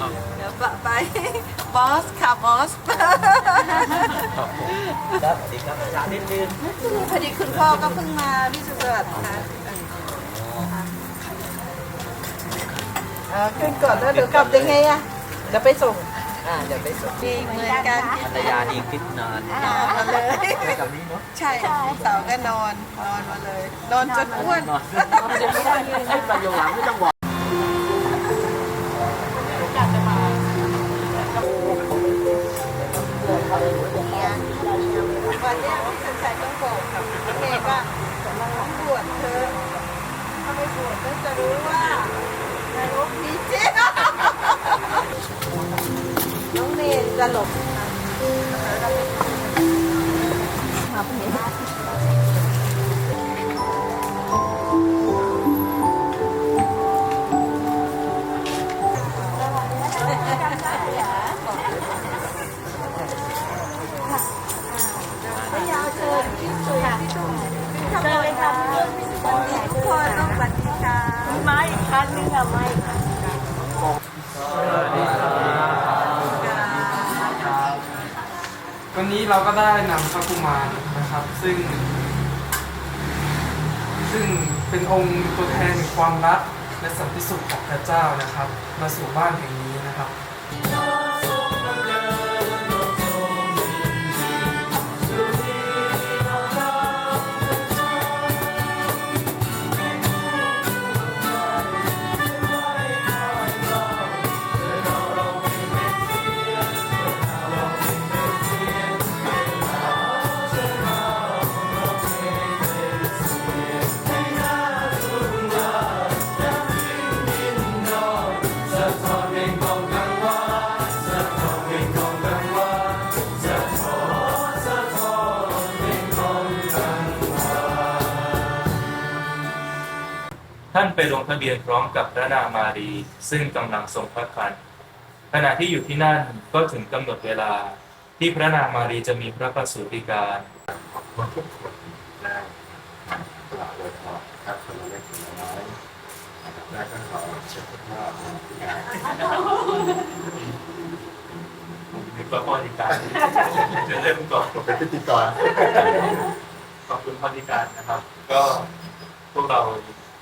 บอสค่ะบอสครับผมครับสวัสดีครับอาจารย์นิดนึงพอดีคุณพ่อก็เพิ่งมาที่สุราษฎร์ค่ะเอ่อขึ้นก่อนแล้วเดี๋ยวกลับยังไงอะเดี๋ยวไปส่งอ่าเดี๋ยวไปส่งดีเหมือนกันภรรยานี่คิดนานนอนมาเลยไปกับนี้เนาะใช่เสาร์ก็นอนนอนมาเลย นอนจนอ้วนนอนให้ประโยชน์หลังไม่ต้องบอก ก็จะรู้ว่านรกมีจริงน้องเมย์จะหลบไม่ย มาอีกครั้งนึงอไม่วันนี้เราก็ได้นำพระกุมารนะครับ ซึ่ง ซึ่งเป็นองค์ตัวแทนความรักและสันติสุขของพระเจ้านะครับ มาสู่บ้านแห่งนี้นะครับ ไปลงทะเบียนพร้อมกับพระนางมารีซึ่งกำลังทรงพระครรภ์ขณะที่อยู่ที่นั่นก็ถึงกำหนดเวลาที่พระนางมารีจะมีพระประสูติการมาทุกคนได้กล่าวเลยพอครับคนละเล็กคนละน้อยนะครับแล้วก็ขอเชิญพระงานมีพระพรธิการจะเริ่มก่อนเป็นพิธีกรขอบคุณพรธิการนะครับ ก็พวกเรา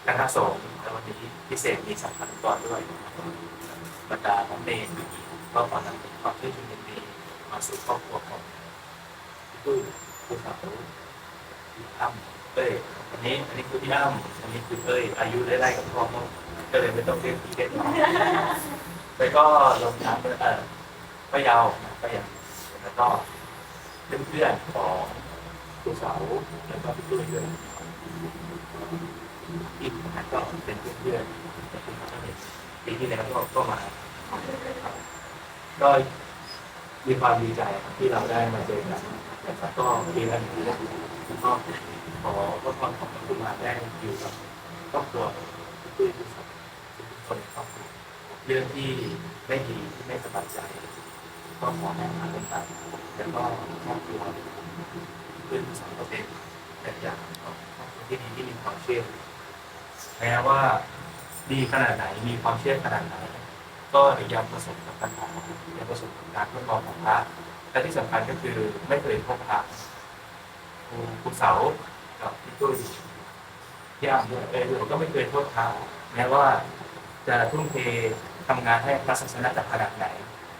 คณะสงฆ์ในวันนี้พิเศษมีสัมพันธ์ก่อนด้วยบรรดาน้องเนรก็ขอนำความชื่นชมยินดีมาสู่ครอบครัวของพี่ตุ้ยผู้สาวพี่อ้ำเอ้ยอันนี้อันนี้คือพี่อ้ำอันนี้คือเอ้ยอายุไล่ๆกับพ่อเขาก็เลยไม่ต้องเรียกพี่เด็กแต่ก็ลงน้ำเอ่อก็ยาวนะก็ยังแล้วก็เพื่อนๆของผู้สาวแล้วก็พี่ตุ้ยด้วย อีกนะก็เป็นเพื่อนๆปีที่แล้วก็ก็มาก็มีความดีใจที่เราได้มาเจอกันนะครับก็ปีละหนึ่งเรื่อก็ขอพระพรของคุณมาได้อยู่กับครอบครัวคนครอบครัวเรื่องที่ไม่ดีที่ไม่สบายใจ ก็ขอให้มาเป็นไปแล้วก็ครอบครัวเพื่อนสองก็เป็นแบบอย่างของที่ดีที่มีความเชื่อ แม้ว่าดีขนาดไหนมีความเชื่อขนาดไหน ก็ยังประสบกับปัญหายังประสบกับการทดลองของพระและที่สำคัญก็คือไม่เคยพบพระครูครูเสากับพี่ตุ้ยที่อ่างด้วยเออก็ไม่เคยโทษพระแม้ว่าจะทุ่มเททำงานให้พระศาสนาจักรขนาดไหน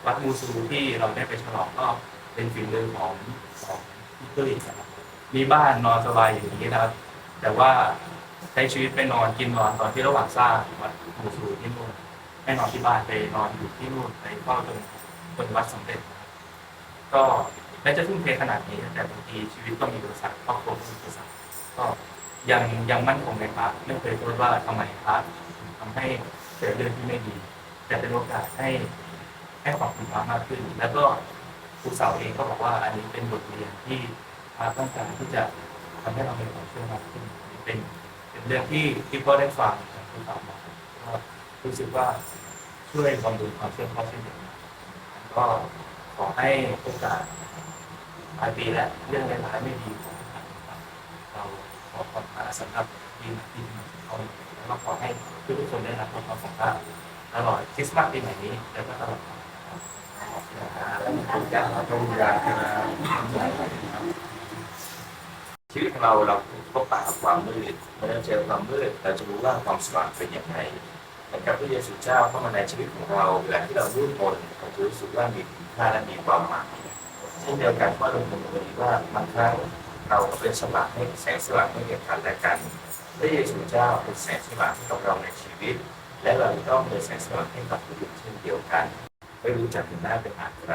วัดมูซูที่เราได้ไปฉลองก็เป็นฝีมือของของพี่ตุ้ยมีบ้านนอนสบายอย่างนี้นะครับ แต่ว่า ใช้ชีวิตไปนอนกินนอนตอนที่ระหว่างสร้างวัดมูซูที่นู่นให้นอนที่บ้านไปนอนอยู่ที่นู่นไปเฝ้าจนจนวัดสำเร็จ ก็แม้จะทุ่มเทขนาดนี้ แต่บางทีชีวิตก็มีอุปสรรคครอบครัวก็มีอุปสรรคก็ยังยังมั่นคงในพระไม่เคยโทษว่าทำไมพระถึงทำให้เกิดเรื่องที่ไม่ดี แต่เป็นโอกาสให้ให้ความคุณพระมากขึ้น แล้วก็ครูสาวเองก็บอกว่าอันนี้เป็นบทเรียนที่พระต้องการที่จะทำให้เรามีความเชื่อมากขึ้นเป็น เป็นเรื่องที่ที่พ่อได้ฟังจากครูสาวมาก็รู้สึกว่าช่วยบำรุงความเชื่อพ่อเช่นเดียวกันก็ขอให้โอกาสปลายปีและเรื่องร้ายๆไม่ดีของเราขอขอบพระสำหรับปีใหม่ที่มาถึงเขาแล้วก็ขอให้ทุกคนได้รับความของพระตลอดคริสต์มาสปีใหม่นี้แล้วก็ตลอดไปครับคุณย่าพระวิญญาณครับ ชีวิตของเราเราพบปะกับความมืดเมื่อเราเจอความมืดเราจะรู้ว่าความสว่างเป็นอย่างไรนะครับพระเยซูเจ้าเข้ามาในชีวิตของเราเวลาที่เรารุ่มมนเราจะรู้สึกว่ามีคุณค่าและมีความหมายเช่นเดียวกันก็ลงมือเลยว่าบางครั้งเราก็เป็นสว่างให้แสงสว่างให้แก่กันและกันพระเยซูเจ้าเป็นแสงสว่างให้กับเราในชีวิต และเราต้องเป็นแสงสว่างให้กับผู้อื่นเช่นเดียวกัน ไม่รู้จักถึงหน้าเป็นอะไร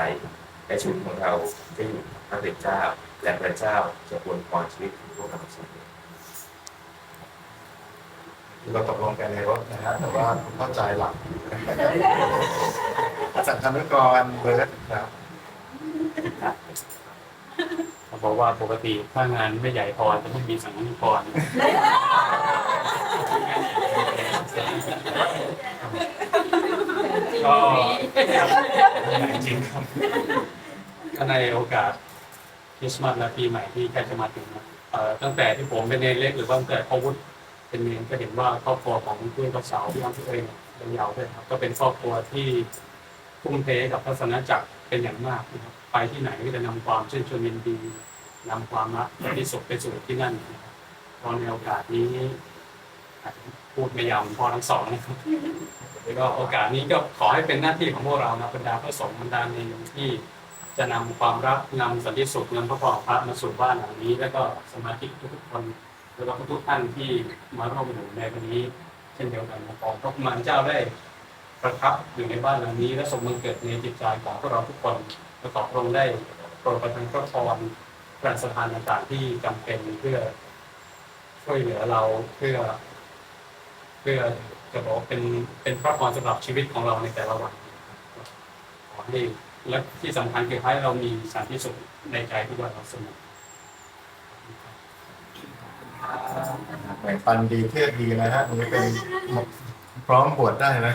แต่ชีวิตของเราจะอยู่กับพระเป็นเจ้า และพระเจ้าจะอวยพรชีวิตของพวกเราเสมอคือเราตกลงกันในรถนะฮะแต่ว่าคุณเข้าใจหลักสังฆานุกรเบิร์ดครับเขาบอกว่าปกติถ้างานไม่ใหญ่พอจะไม่มีสังฆกรก็จริงครับ ก็ในโอกาสคริสต์มาสและปีใหม่ที่ใกล้จะมาถึงนะเอ่อตั้งแต่ที่ผมเป็นเนรเล็กหรือว่าตั้งแต่พ่อวุฒิเป็นเนรก็เห็นว่าครอบครัวของพี่กับสาวพี่น้องพี่เอ๋ยเนี่ยเป็นยาวด้วยครับ ก็เป็นครอบครัวที่ทุ่มเทกับทัศนจักรเป็นอย่างมากนะครับไปที่ไหนก็จะนำความชื่นชมยินดีนำความรักที่สุขไปสู่ที่นั่นนะครับพอในโอกาสนี้อาจจะพูดไม่ยาวเหมือนพอทั้งสองนะครับ แล้วก็โอกาสนี้ก็ขอให้เป็นหน้าที่ของพวกเรานะบรรดาพระสงฆ์บรรดาเนรที่ จะนำความรักนำสันติสุขนำพระพรขอพระมาสู่บ้านหลังนี้ แล้วก็สมาชิกทุกๆคนแล้วก็ทุกท่านที่มาร่วมอยู่ในวันนี้ เช่นเดียวกันขอพระมารเจ้าได้ประทับอยู่ในบ้านหลังนี้ และทรงบังเกิดในจิตใจของพวกเราทุกคนและขอพระองค์ได้โปรดประทานพระพรพระสถานต่างๆที่จำเป็นเพื่อช่วยเหลือเราเพื่อ เพื่อจะบอกว่าเป็นเป็นพระพรสำหรับชีวิตของเราในแต่ละวันขอให้ และที่สำคัญคือให้เรามีสันติสุขในใจทุกวันเราเสมอแบ่งปันดีเทศดีนะฮะอันนี้เป็นพร้อมบวชได้นะ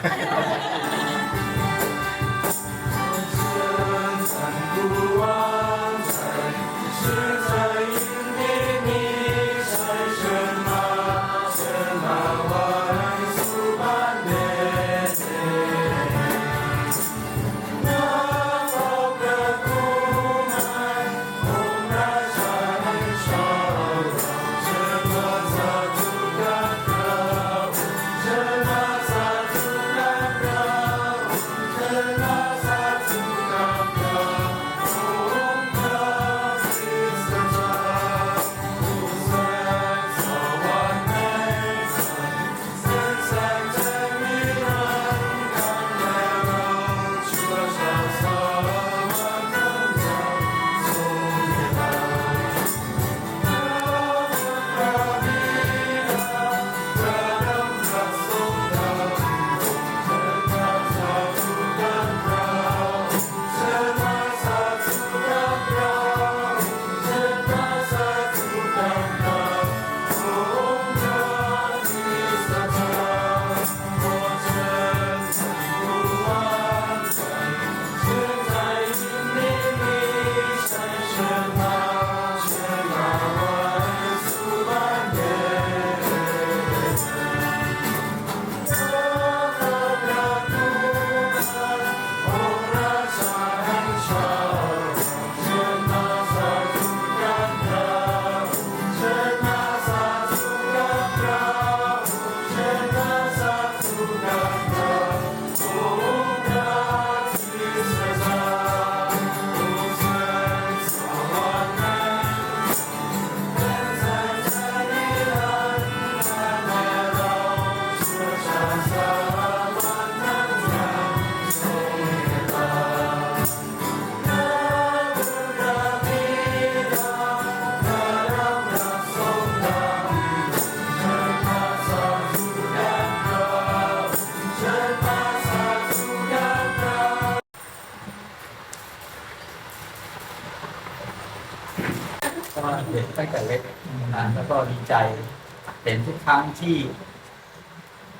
ครั้งที่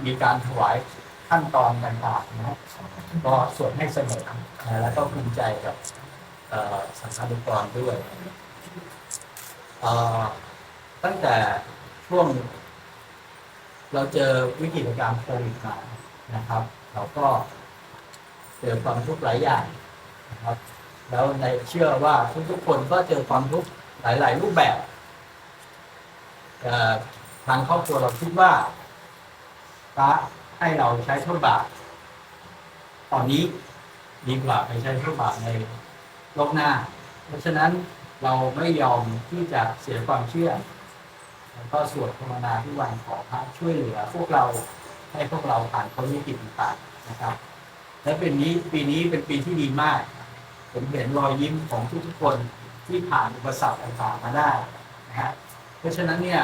มีการถวายขั้นตอนต่างๆนะก็สวดให้เสมอนะแล้วก็ภูมิใจกับสังฆาธิกรด้วยตั้งแต่ช่วง เราเจอวิกฤตการณ์โควิดมานะครับ เราก็เจอความทุกข์หลายอย่างนะครับ แล้วในเชื่อว่าทุกๆคนก็เจอความทุกข์หลาย ๆ รูปแบบ ทางครอบครัวเราคิดว่าพระให้เราใช้โทษบาปตอนนี้ดีกว่าไปใช้โทษบาปในโลกหน้า เพราะฉะนั้นเราไม่ยอมที่จะเสียความเชื่อแล้วก็สวดภาวนาทุกวันขอพระช่วยเหลือ พวกเราให้พวกเราผ่านพ้นวิกฤตต่างๆนะครับ และเป็นนี้ปีนี้เป็นปีที่ดีมาก ผมเห็นรอยยิ้มของทุกๆคนที่ผ่านอุปสรรคต่างๆมาได้นะฮะเพราะฉะนั้นเนี่ย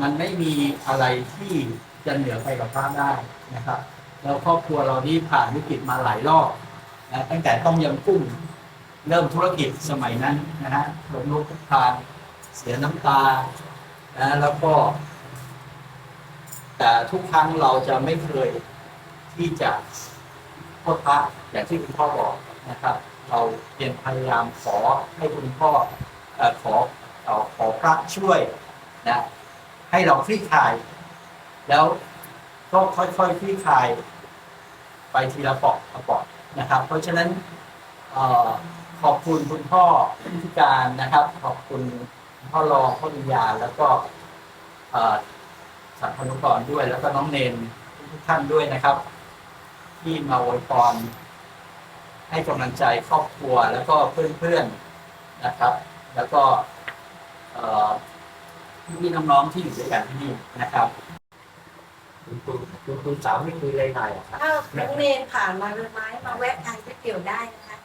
มันไม่มีอะไรที่จะเหนือไปกับพระได้นะครับ แล้วครอบครัวเรานี่ผ่านวิกฤตมาหลายรอบนะตั้งแต่ต้มยำกุ้งเริ่มธุรกิจสมัยนั้นนะฮะลงลุกคลุกคลานเสียน้ำตานะแล้วก็ แต่ทุกครั้งเราจะไม่เคยที่จะโทษพระอย่างที่คุณพ่อบอกนะครับ เราเพียรพยายามขอให้คุณพ่อเอ่อขอขอพระช่วยนะ ให้เราคลี่คลาย แล้วก็ค่อยๆคลี่คลาย ไปทีละปอกละปอกนะครับ เพราะฉะนั้นออขอบคุณคุณพ่อพิการนะครับ ขอบคุณพ่อรองพ่อวิญญาแล้วก็เอ่อสังคนุกรด้วย แล้วก็น้องเนนทุกท่านด้วยนะครับ ที่มาอวยพรให้กำลังใจครอบครัวแล้วก็เพื่อนๆนะครับ แล้วก็ เอ่อพี่ๆน้องๆที่อยู่ด้วยกันที่นี่นะครับคุณคุณคุณคุณสาวไม่คุยอะไรหน่อยอะครับถ้าน้องเนนผ่านมาเรือไม้มาแวะทานก๋วยเตี๋ยวได้นะคะ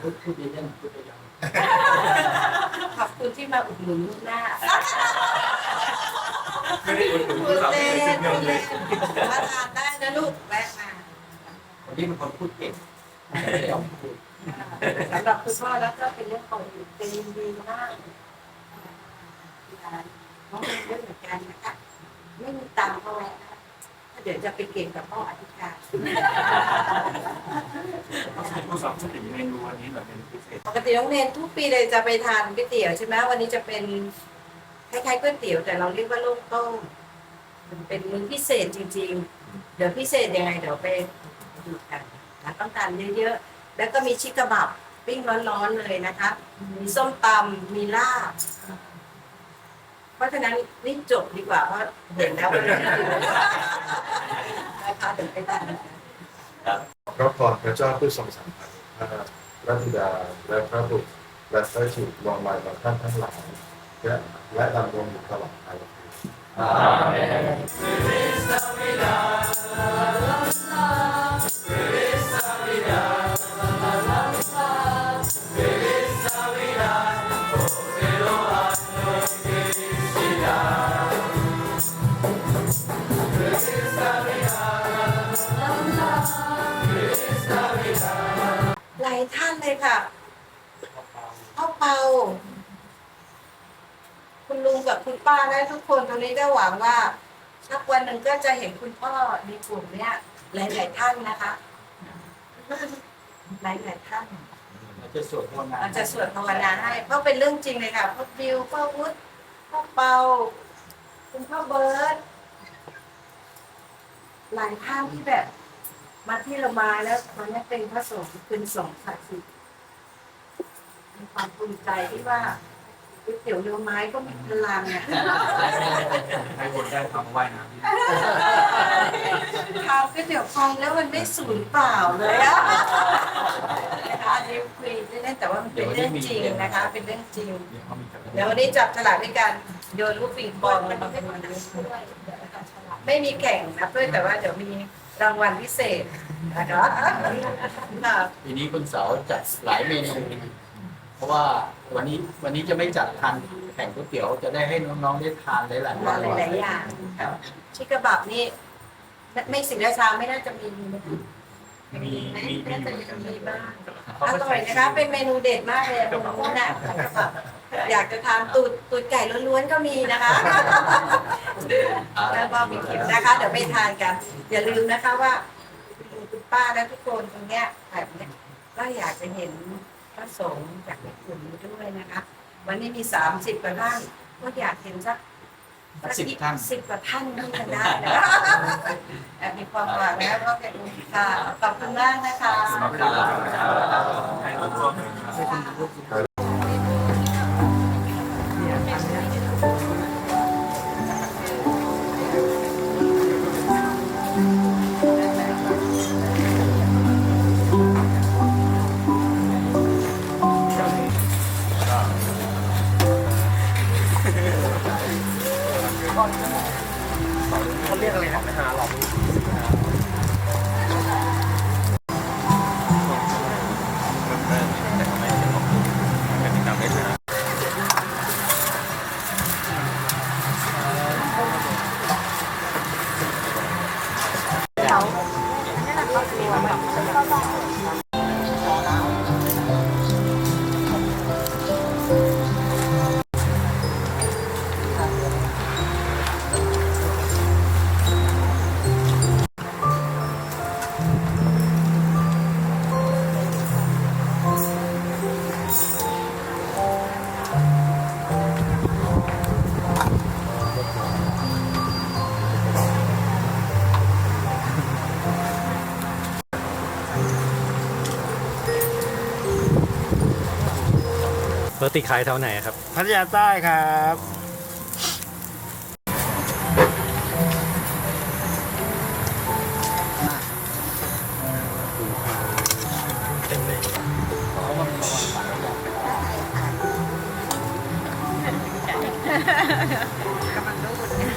พูดพูดเล่นๆพูดเล่นขอบคุณที่มาอุดหนุนลูกหน้าไม่ได้อุดหนุนคุคุณณสาวเล่ไม่นได้คุซื้อณเงินเลเล่ยนมาทานได้นะลูกแวะมาๆคนที่เป็นคนพูดเก่งไม่ยอมพูดสำหรับคุณพ่อแล้วก็เป็นเรื่องปกติเป็นดีมาก น้องเนนด้วยเหมือนกันนะคะไม่มีตังค์ก็แวะนะเดี๋ยวจะไปเก่งกับพ่ออธิการคุณสาวพูดถึงเมนูวันนี้แบบเป็นพิเศษปกติน้องเนนทุกปีเลยจะไปทานก๋วยเตี๋ยวใช่ไหมวันนี้จะเป็นคล้ายๆก๋วยเตี๋ยวแต่เราเรียกว่าโล่งโต้มมันเป็นมื้อพิเศษจริง ๆ เดี๋ยวพิเศษยังไงเดี๋ยวไปดูกันนะต้องทานเยอะๆแล้วก็มีชิคกะบับปิ้งร้อนๆเลยนะคะมีส้มตำมีลาบเพ ราะฉะนั้นรีบจบดีกว่าเพราะเห็นแล้วว่าเราจะดูนะคะเดี๋ยวไปทานกันเพราะพรพระเจ้าผู้ทรงสัมพันธ์พระพระบิดาและพระบุตรและพระจิตลงมาต่อท่านทั้งหลายและและดำรงอยู่ตลอดไปหล ค่ะพ่อเปา คุณลุงกับคุณป้าและทุกคนตรงนี้ก็หวังว่าสักวันหนึ่งก็จะเห็นคุณพ่อในกลุ่มเนี้ยหลาย ๆ ท่านนะคะ หลาย ๆ ท่าน เราจะสวดภาวนาเราจะสวดภาวนาให้เพราะเป็นเรื่องจริงเลยค่ะพ่อบิวพ่อวุฒิพ่อเปา คุณพ่อเบิร์ตหลายท่านที่แบบ มาที่เรามาแล้วตอนนี้เป็นพระสงฆ์เป็นสงฆ์ศักดิ์สิทธิ์ มีความภูมิใจที่ว่าก๋วยเตี๋ยวเรือไม้ก็มีพลังอะให้คนได้ทำว่ายน้ำทำก๋วยเตี๋ยวฟองแล้วมันไม่สูญเปล่าเลยอะนะคะอันนี้คุยเล่นๆแต่ว่ามันเป็นเรื่องจริงนะคะ เป็นเรื่องจริง เดี๋ยววันนี้จับฉลากด้วยกันโยนลูกปิงปองลงมาเป็นไม่มีแข่งนะเพื่อนแต่ว่าเดี๋ยวมีรางวัลพิเศษนะคะค่ะ ปีนี้คุณเสาจัดหลายเมนูเพ ราะว่าวันนี้วันนี้จะไม่จัดทานแข่งก๋วยเตี๋ยวจะได้ให้น้องๆได้ทานหลายๆมาวันหลายๆอย่าง ครับ ชิคกะบับนี่ไม่สิงห์ราชาไม่น่าจะมีไหมมีไหมมีน่าจะมีบ้างอร่อยนะคะ เป็นเมนูเด็ดมากเลยเมนูน่ะชิคกะบับอยากจะทานตูดตูดไก่ล้วนๆก็มีนะคะแล้วก็มีคลิปนะคะเดี๋ยวไปทานกัน อย่าลืมนะคะว่าคุณป้าและทุกคนตรงเนี้ยแบบเนี้ยก็อยากจะเห็น พระสงฆ์จากในกลุ่มนี้ด้วยนะคะ วันนี้มีสามสิบกว่าท่านก็อยากเห็นสักสิบท่านสิบกว่าท่านที่กันได้นะแอบมีความหวังนะก็เป็นค่ะขอบคุณมากนะคะปก ติขายแถวไหนครับ พัทยาใต้ครับ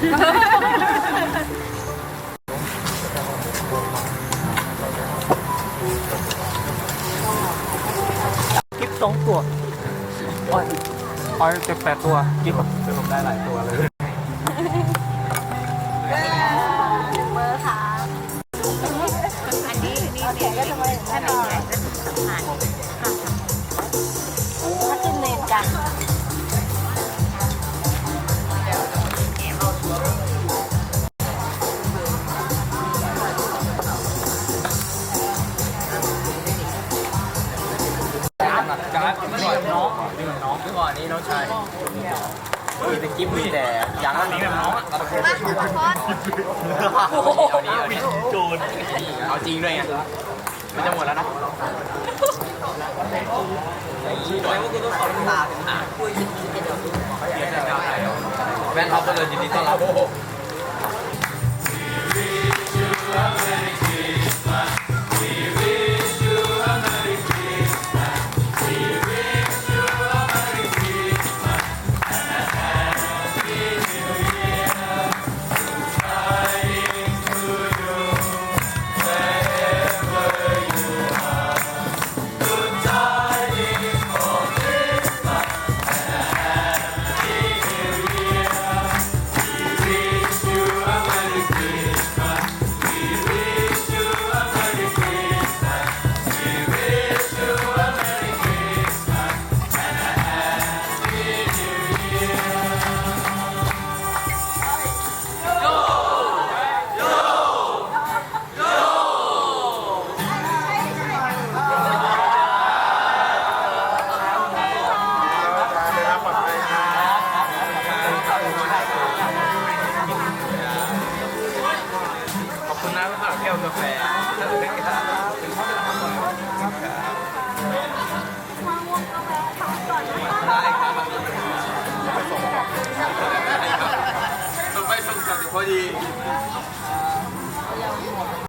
กิ๊บส เจ็ดแปดตัวกิ๊บผมได้หลายตัวเลย Lagi di.